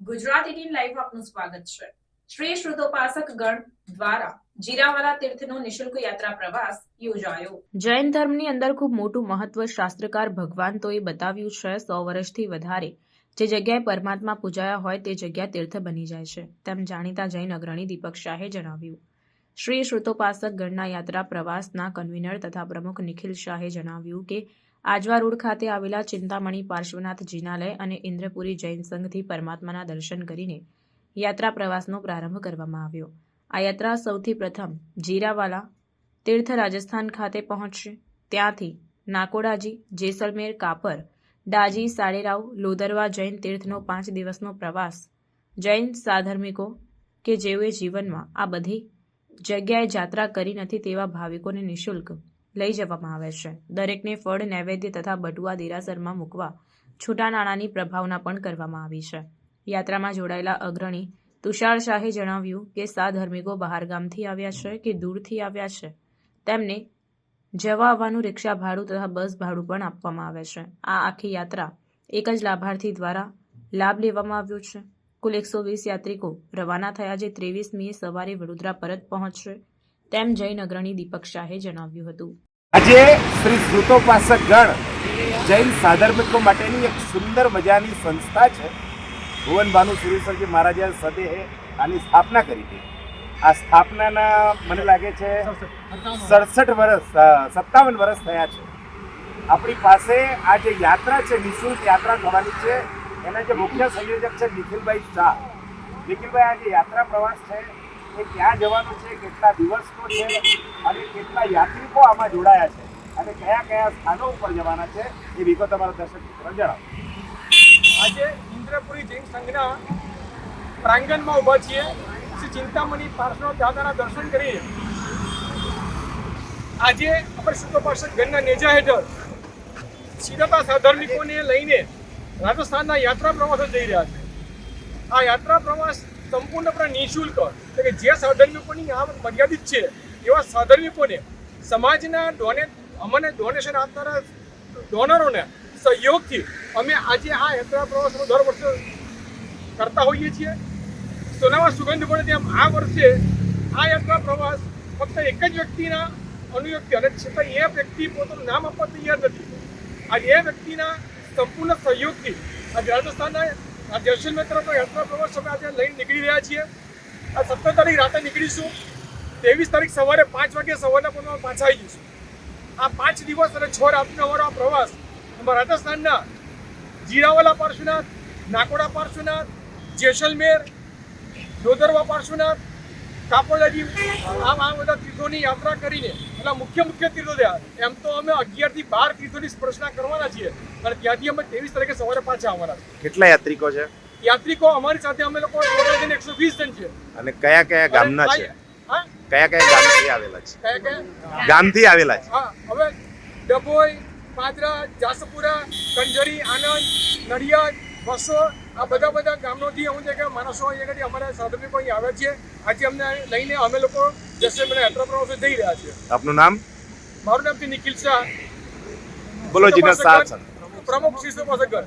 Gujarat eighteen live આપનું સ્વાગત છે. શ્રી શ્રુતોપાસક ગણ દ્વારા જીરાવાલા તીર્થનો નિશુલ્ક યાત્રા પ્રવાસ યોજાયો. જૈન ધર્મની અંદર ખૂબ મોટું મહત્વ શાસ્ત્રકાર ભગવાનતોએ બતાવ્યું છે, સો વર્ષથી વધારે જે જગ્યાએ પરમાત્મા પૂજાયા હોય તે જગ્યા તીર્થ બની જાય છે, તેમ જાણીતા જૈન અગ્રણી દીપક શાહે જણાવ્યું. શ્રી શ્રુતોપાસક ગણના યાત્રા પ્રવાસના કન્વીનર તથા પ્રમુખ નિખિલ શાહે જણાવ્યું કે આજવા રોડ ખાતે આવેલા ચિંતામણી પાર્શ્વનાથ જિનાલય અને ઇન્દ્રપુરી જૈન સંઘથી પરમાત્માના દર્શન કરીને યાત્રા પ્રવાસનો પ્રારંભ કરવામાં આવ્યો. આ યાત્રા સૌથી પ્રથમ જીરાવાલા તીર્થ રાજસ્થાન ખાતે પહોંચશે. ત્યાંથી નાકોડાજી, જેસલમેર, કાપર, ડાજી, સાડેરાવ, લોદરવા જૈન તીર્થનો પાંચ દિવસનો પ્રવાસ જૈન સાધર્મિકો કે જેઓએ જીવનમાં આ બધી જગ્યાએ જાત્રા કરી નથી તેવા ભાવિકોને નિઃશુલ્ક લઈ જવામાં આવે છે. દરેકને ફળ, નૈવેદ્ય તથા બટુઆ દેરાસરમાં મૂકવા છૂટા નાણાંની પ્રભાવના પણ કરવામાં આવી છે. યાત્રામાં જોડાયેલા અગ્રણી તુષાર શાહે જણાવ્યું કે સાધર્મિકો બહારગામથી આવ્યા છે કે દૂરથી આવ્યા છે? તેમને જવા આવવાનું રિક્ષા, ભાડું તથા બસ ભાડું પણ આપવામાં આવે છે. આ આખી યાત્રા એક જ લાભાર્થી દ્વારા લાભ લેવામાં આવ્યો છે. કુલ એકસો વીસ યાત્રિકો રવાના થયા, જે ત્રેવીસમીએ સવારે વડોદરા પરત પહોંચશે. તેમ જૈન અગ્રણી દીપક શાહે જણાવ્યું હતું. આજે શ્રી શ્રુતોપાસક ગણ જૈન સાધર્મિકો માટેની એક સુંદર મજાની સંસ્થા છે. ભુવન ભાનુ સુરેશ્વરજી મહારાજે સદે આની સ્થાપના કરી હતી આ સ્થાપનાના મને લાગે છે સડસઠ વર્ષ સત્તાવન વર્ષ થયા છે. આપણી પાસે આ જે યાત્રા છે, નિઃશુલ્ક યાત્રા થવાની છે, એના જે મુખ્ય સંયોજક છે નિખિલભાઈ શાહ. નિખિલભાઈ, આ જે યાત્રા પ્રવાસ છે એ ક્યાં જવાનું છે, કેટલા દિવસનો છે અને કેટલા યાત્રિકો આમાં જોડાયા છે અને કયા કયા સ્થાનો ઉપર જવાના છે એ વિગતો તમારા દર્શક મિત્રો જણાવો. આજે ઇન્દ્રપુરી જૈન સંઘના પ્રાંગણમાં ઊભા છીએ. શ્રી ચિંતામણી પાર્શ્વનાથ દાદાના દર્શન કરીએ. આજે આપણે શુદ્ધોપાસક ગણના નેજા હેઠળ સીધા સાધર્મિકોને લઈને રાજસ્થાનના યાત્રા પ્રવાસો જઈ રહ્યા છે. આ યાત્રા પ્રવાસ સંપૂર્ણપણે નિઃશુલ્ક. એટલે કે જે સહધર્મિકોની આમ મર્યાદિત છે, એવા સહધર્મિકોને સમાજના ડોને, અમને ડોનેશન આપનારા ડોનરોને સહયોગથી અમે આજે આ યાત્રા પ્રવાસનો દર વર્ષે કરતા હોઈએ છીએ. સોનામાં સુગંધ પડે તેમ આ વર્ષે આ યાત્રા પ્રવાસ ફક્ત એક જ વ્યક્તિના અનુવ્યક્તિ અને છતાં એ વ્યક્તિ પોતાનું નામ આપવા તૈયાર નથી. આ એ વ્યક્તિના સંપૂર્ણ સહયોગથી આજે રાજસ્થાનના આ જૈસલમેર તરફનો યાત્રા પ્રવાસ અમે લઈને નીકળી રહ્યા છીએ. આ સત્તર તારીખ રાતે નીકળીશું. ત્રેવીસ તારીખ સવારે પાંચ વાગે સવારના પણ પાછા આવી જઈશું આ પાંચ દિવસ અને છ રાતનો અમારો આ પ્રવાસ. અમારા રાજસ્થાનના જીરાવાલા પાર્શ્વનાથ, નાકોડા પાર્શ્વનાથ જેસલમેર દોદરવા પાર્શ્વનાથ કાપોડાજી આમ આ બધા તીર્થોની યાત્રા કરીને, એટલે મુખ્ય મુખ્ય તીર્થો થયા એમ તો અમે અગિયારથી બાર તીર્થોની સ્પર્શના કરવાના છીએ. અને ત્યાંથી અમે ત્રેવીસ તારીખે સવારે પાછા આવવાના કેટલા યાત્રિકો છે? યાત્રિકો અમારી સાથે અમે લોકો ટોટલ એકસો વીસ જણ છે અને કયા કયા ગામના છે? હા? કયા કયા ગામથી આવેલા છે? કયા કયા? ગામથી આવેલા છે? હા હવે ડભોઈ પાદરા જાસપુરા કંજરી આનંદ નડિયાદ વસો આ બધા બધા ગામોથી અમુક કે માણસો અહીંયા આગળ અમારા સાધકો અહીં આવે છે. આજે અમને લઈને અમે લોકો જસેમના યાત્રા જઈ રહ્યા છે આપનું નામ? મારું નામ છે નિખિલ શાહ. બોલો જીના સાથ પ્રમુખ શ્રી સુભાષગર